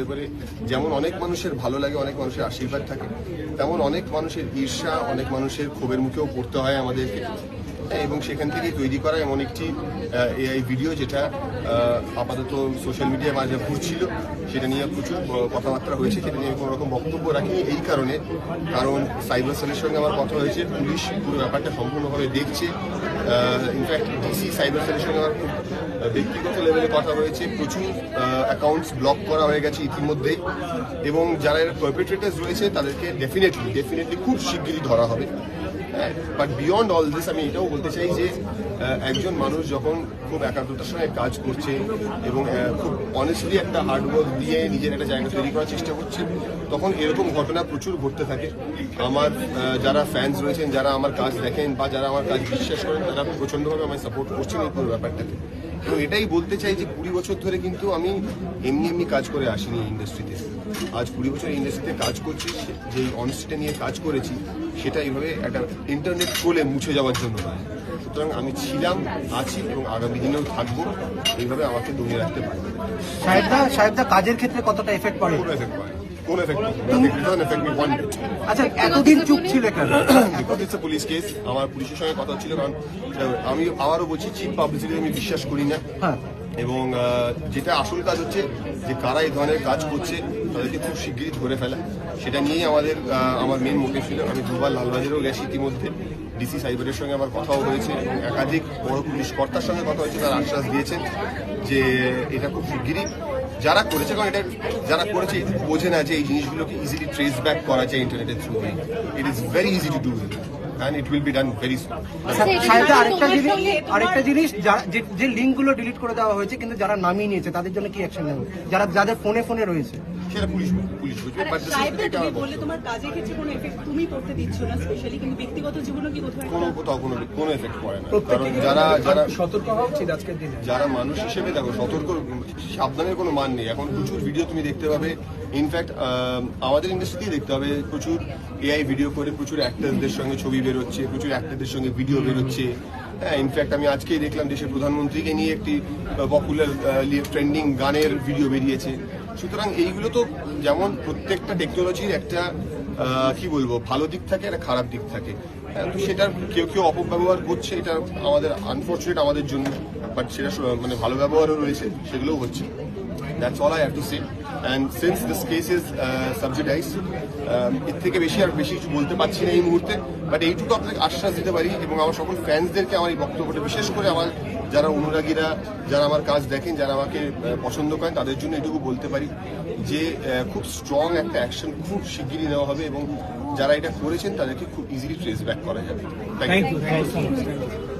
হলে পরে। যেমন অনেক মানুষের ভালো লাগে, অনেক মানুষের আশীর্বাদ থাকে। তেমন অনেক মানুষের ঈর্ষা, অনেক মানুষের ক্ষোভের মুখেও পড়তে হয় আমাদেরকে। এবং সেখান থেকে তৈরি করা এমন একটি এআই ভিডিও যেটা আপাতত সোশ্যাল মিডিয়ায় মাঝে ঘুরছিল সেটা নিয়ে প্রচুর কথাবার্তা হয়েছে। সেটা নিয়ে কোনো রকম বক্তব্য রাখিনি এই কারণে। কারণ সাইবার সেলের সঙ্গে আমার কথা হয়েছে। পুলিশ পুরো ব্যাপারটা সম্পূর্ণভাবে দেখছে। ইনফ্যাক্ট ডিসি সাইবার সেলের সঙ্গে আমার খুব ব্যক্তিগত লেভেলে কথা হয়েছে প্রচুর অ্যাকাউন্টস ব্লক করা হয়ে গেছে ইতিমধ্যেই। এবং যারা এর পারপেট্রেটার্স রয়েছে, তাদেরকে ডেফিনেটলি ডেফিনেটলি খুব শিগগিরই ধরা হবে। বাট বিয়ন্ড অল দিস আমি এটাও বলতে চাই যে একজন মানুষ যখন খুব একাগ্রতার সঙ্গে কাজ করছে এবং খুব অনেস্টলি একটা হার্ডওয়ার্ক দিয়ে নিজের একটা জায়গা তৈরি করার চেষ্টা করছে, তখন এরকম ঘটনা প্রচুর ঘটতে থাকে। আমার যারা ফ্যান্স রয়েছেন, যারা আমার কাজ দেখেন বা যারা আমার কাজ বিশ্বাস করেন, তারা প্রচণ্ডভাবে আমায় সাপোর্ট করছেন এই পুরো ব্যাপারটাকে। তো এটাই বলতে চাই যে কুড়ি বছর ধরে কিন্তু আমি এমনি এমনি কাজ করে আসিনি ইন্ডাস্ট্রিতে আজ কুড়ি বছর ইন্ডাস্ট্রিতে কাজ করছি যে অনস্টেটা নিয়ে কাজ করেছি সেটা এইভাবে একটা ইন্টারনেট কোলে মুছে যাওয়ার জন্য নয়। সুতরাং আমি ছিলাম আছি এবং আগামী দিনেও থাকব এইভাবে আমাকে দমিয়ে রাখতে পারবে সাহেবদা সাহেবদা কাজের ক্ষেত্রে কতটা এফেক্ট পড়ে? এফেক্ট পড়ে। আচ্ছা এতদিন চুপ ছিল কেন? Because it's a police case আমার পুলিশের সঙ্গে কথা ছিল কারণ আমি আবারও বলছি চিপ পাবলিসিটি আমি বিশ্বাস করি না। হ্যাঁ। এবং যেটা আসল কাজ হচ্ছে যে কারা এই ধরনের কাজ করছে তাদেরকে খুব শিগগিরই ধরে ফেলা। সেটা নিয়েই আমাদের আমার মেন মোটিভ ছিল। আমি দুবার লালবাজারেও গেছি ইতিমধ্যে। ডিসি সাইবারের সঙ্গে আমার কথাও হয়েছে এবং একাধিক বড় পুলিশ কর্তার সঙ্গে কথা হয়েছে, তারা আশ্বাস দিয়েছেন যে এটা খুব শিগগিরই যারা করেছে, কারণ এটা যারা করেছে বোঝে না যে এই জিনিসগুলোকে ইজিলি ট্রেস ব্যাক করা যায় ইন্টারনেটের through it is very easy to do it will be done very soon সাহেবদা আরেকটা জিনিস আরেকটা জিনিস যারা- যে- যে লিঙ্কগুলো ডিলিট করে দেওয়া হয়েছে কিন্তু যারা নামিয়ে নিয়েছে তাদের জন্য কি অ্যাকশন নেবে যারা যাদের ফোনে ফোনে রয়েছে। সেটা পুলিশ পুলিশ বুঝবে বাট তুমি বললে তোমার কাজের ক্ষেত্রে কোনো এফেক্ট তুমি করতে দিচ্ছ না স্পেশালি কিন্তু ব্যক্তিগত জীবনে কি কোথাও কোনো কোথাও কোনো কোনো এফেক্ট পড়ে না। কারণ যারা যারা সতর্ক হওয়া উচিত আজকের দিনে। যারা মানুষ হিসেবে দেখো সতর্ক সাবধানের কোনো মান নেই। এখন প্রচুর ভিডিও তুমি দেখতে পাবে ইনফ্যাক্ট আমাদের ইন্ডাস্ট্রিতেই দেখতে হবে প্রচুর এআই ভিডিও করে প্রচুর অ্যাক্টারদের সঙ্গে ছবি বেরোচ্ছে প্রচুর অ্যাক্টারদের সঙ্গে ভিডিও বেরোচ্ছে। হ্যাঁ ইনফ্যাক্ট আমি আজকেই দেখলাম দেশের প্রধানমন্ত্রীকে নিয়ে একটি পপুলার ট্রেন্ডিং গানের ভিডিও বেরিয়েছে। সুতরাং এইগুলো তো যেমন প্রত্যেকটা টেকনোলজির একটা কি বলব ভালো দিক থাকে আর খারাপ দিক থাকে। হ্যাঁ, তো সেটার কেউ কেউ অপব্যবহার করছে এটা আমাদের আনফর্চুনেট আমাদের জন্য বাট সেটা মানে ভালো ব্যবহারও রয়েছে সেগুলোও হচ্ছে। That's all I have to say and since this case is sub judice এর থেকে বেশি আর বেশি কিছু বলতে পারছি না এই মুহূর্তে বাট এইটুকু আপনাকে আশ্বাস দিতে পারি এবং আমার সকল ফ্যান্সদেরকে আমার এই বক্তব্যটা বিশেষ করে আমার যারা অনুরাগীরা, যারা আমার কাজ দেখেন, যারা আমাকে পছন্দ করেন, তাদের জন্য এটুকু বলতে পারি যে খুব স্ট্রং একটা অ্যাকশন খুব শিগগিরই নেওয়া হবে এবং যারা এটা করেছেন, তাদেরকে খুব ইজিলি ট্রেস ব্যাক করা যাবে। Thank you